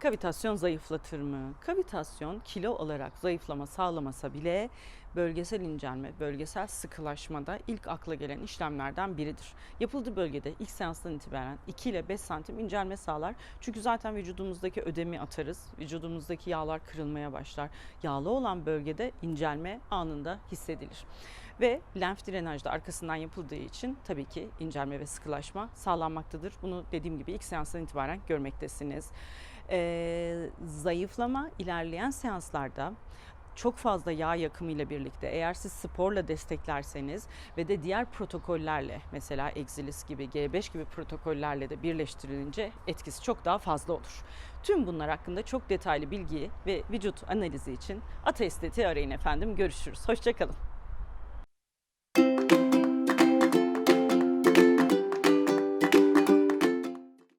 Kavitasyon zayıflatır mı? Kavitasyon kilo olarak zayıflama sağlamasa bile bölgesel incelme, bölgesel sıkılaşmada ilk akla gelen işlemlerden biridir. Yapıldığı bölgede ilk seanstan itibaren 2 ile 5 santim incelme sağlar. Çünkü zaten vücudumuzdaki ödemi atarız. Vücudumuzdaki yağlar kırılmaya başlar. Yağlı olan bölgede incelme anında hissedilir. Ve lenf drenajda arkasından yapıldığı için tabii ki incelme ve sıkılaşma sağlanmaktadır. Bunu dediğim gibi ilk seanstan itibaren görmektesiniz. Ee, zayıflama ilerleyen seanslarda çok fazla yağ yakımıyla birlikte eğer siz sporla desteklerseniz ve de diğer protokollerle mesela Exilis gibi G5 gibi protokollerle de birleştirilince etkisi çok daha fazla olur. Tüm bunlar hakkında çok detaylı bilgi ve vücut analizi için Ata Estetiği arayın efendim. Görüşürüz. Hoşçakalın.